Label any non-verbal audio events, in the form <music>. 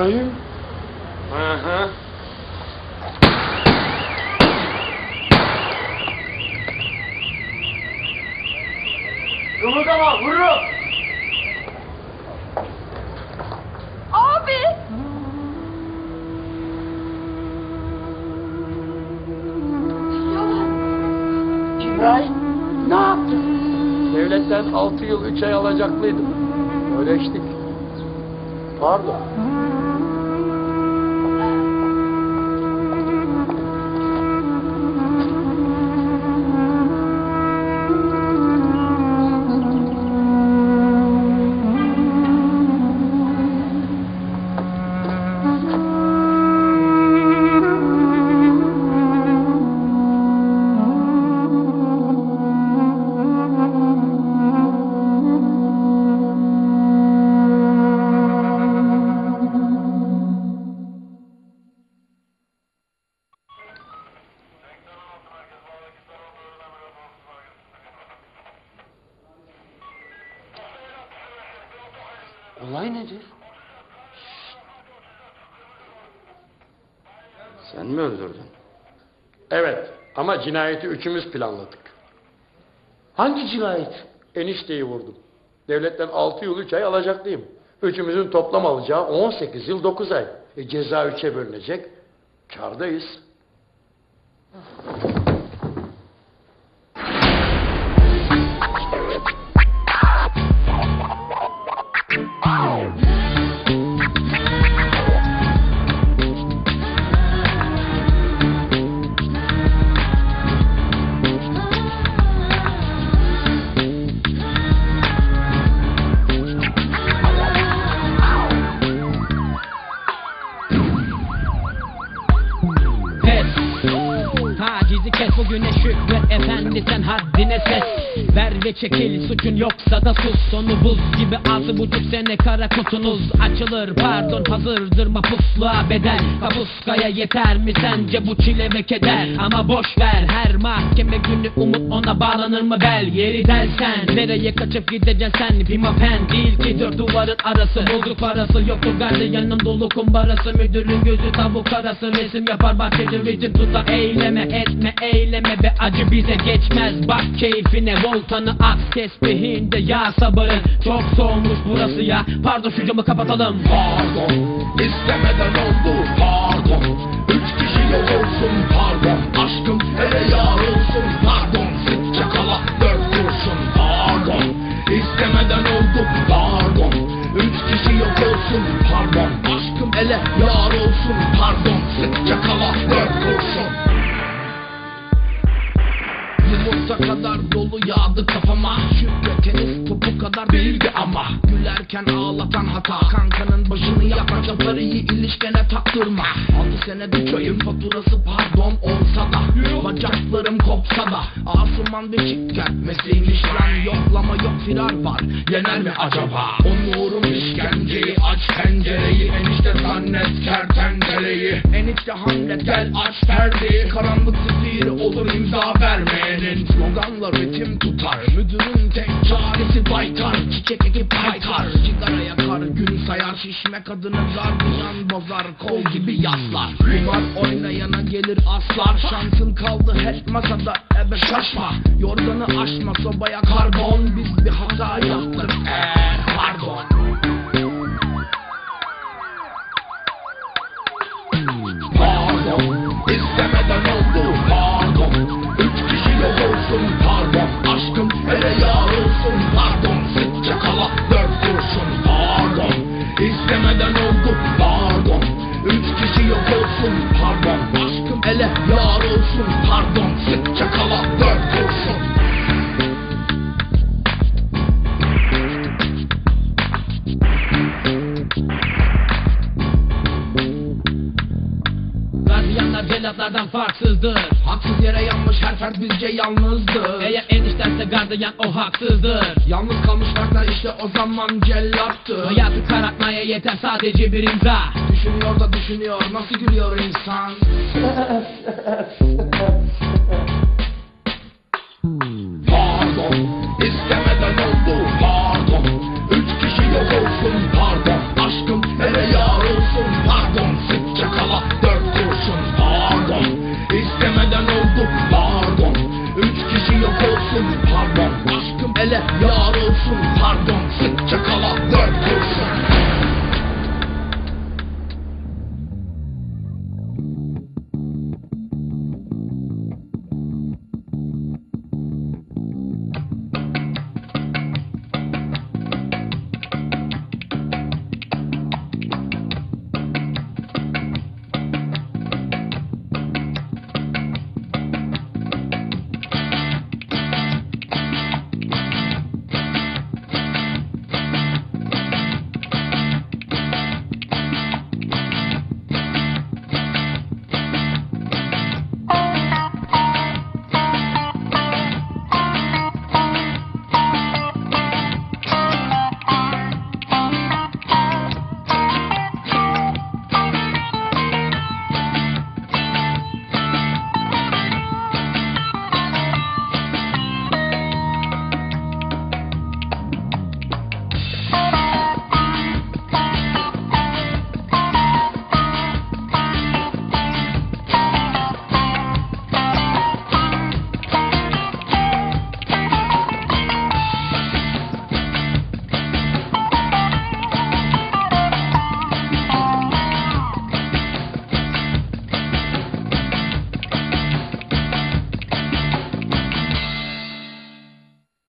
İbrahim. Hı hı. Kımıldama vururum. Abi! İbrahim ne yaptın? Devletten altı yıl üç ay alacaklıydım. Öleştik. Pardon. Olay nedir? Sen mi öldürdün? Evet ama cinayeti üçümüz planladık. Hangi cinayet? Enişteyi vurdum. Devletten altı yıl üç ay alacaklıyım. Üçümüzün toplam alacağı 18 yıl 9 ay. E, ceza üçe bölünecek. Kardayız. attention. Ve çekil suçun yoksa da sus. Sonu buz gibi altı buçuk sene kara kutunuz. Açılır pardon hazırdır mapusluğa bedel. Kapuskaya yeter mi sence bu çile ve keder? Ama boş ver her mahkeme günü umut ona bağlanır mı bel? Yeri delsen nereye kaçıp gideceksin sen? Pimapen değil ki dört duvarın arası. Bozuk parası yoktur gardiyanın dolu kumbarası. Müdürün gözü tavuk arası. Resim yapar bahçeci ritim tutar. Eyleme etme eyleme be acı bize geçmez. Bak keyfine voltanı aks tesbihinde ya sabırın Çok soğumuş burası ya. Pardon şu camı kapatalım. Pardon istemeden oldu. Pardon Üç kişi yok olsun. Pardon Aşkım hele yar olsun. Pardon Sıkça kala dört kurşun. Pardon İstemeden oldu. Pardon Üç kişi yok olsun. Pardon Aşkım hele yar olsun. Pardon Sıkça kala dört kurşun. Yumurta kadar dolu yağdı kafama. Şükreteniz topu kadar değildi ama. Gülerken ağlatan hata. Kankanın başını yakma çaparıyı ilişkene taktırma. Altı senede köyün faturası pardon olsa da. Bacaklarım kopsa da. Asuman bir şirket mesleğiymiş lan Yoklama yok firar var. Yener mi acaba? Onurum işkenceyi aç pencereyi. Enişte zannet kertenkeleyi Enişte hamlet gel aç perdeyi. Karanlık zifiri olur imza vermeyenin. Sloganla ritim tutar Müdürün tek çaresi baytar. Çiçek ekip paytar Sigara yakar gün sayar Şişme kadını gardiyan bozar. Kol gibi yaslar. Kumar oynayana gelir aslar. Şansın kaldı hep masada Ebe şaşma. Yorganı aşma sobaya karbon. Biz bir hata yaptık eğer pardon Pardon. İstemeden oldu yar olsun pardon Sıkça kala dört kurşun Gardiyanlar cellatlardan farksızdır. Haksız yere yanmış her fert bizce yalnızdır. Eğer eniştense gardiyan o haksızdır. Yalnız kalmış işte o zaman cellattır. Hayatı karartmaya yeter sadece bir imza. Düşünüyor da düşünüyor nasıl gülüyor insan <laughs>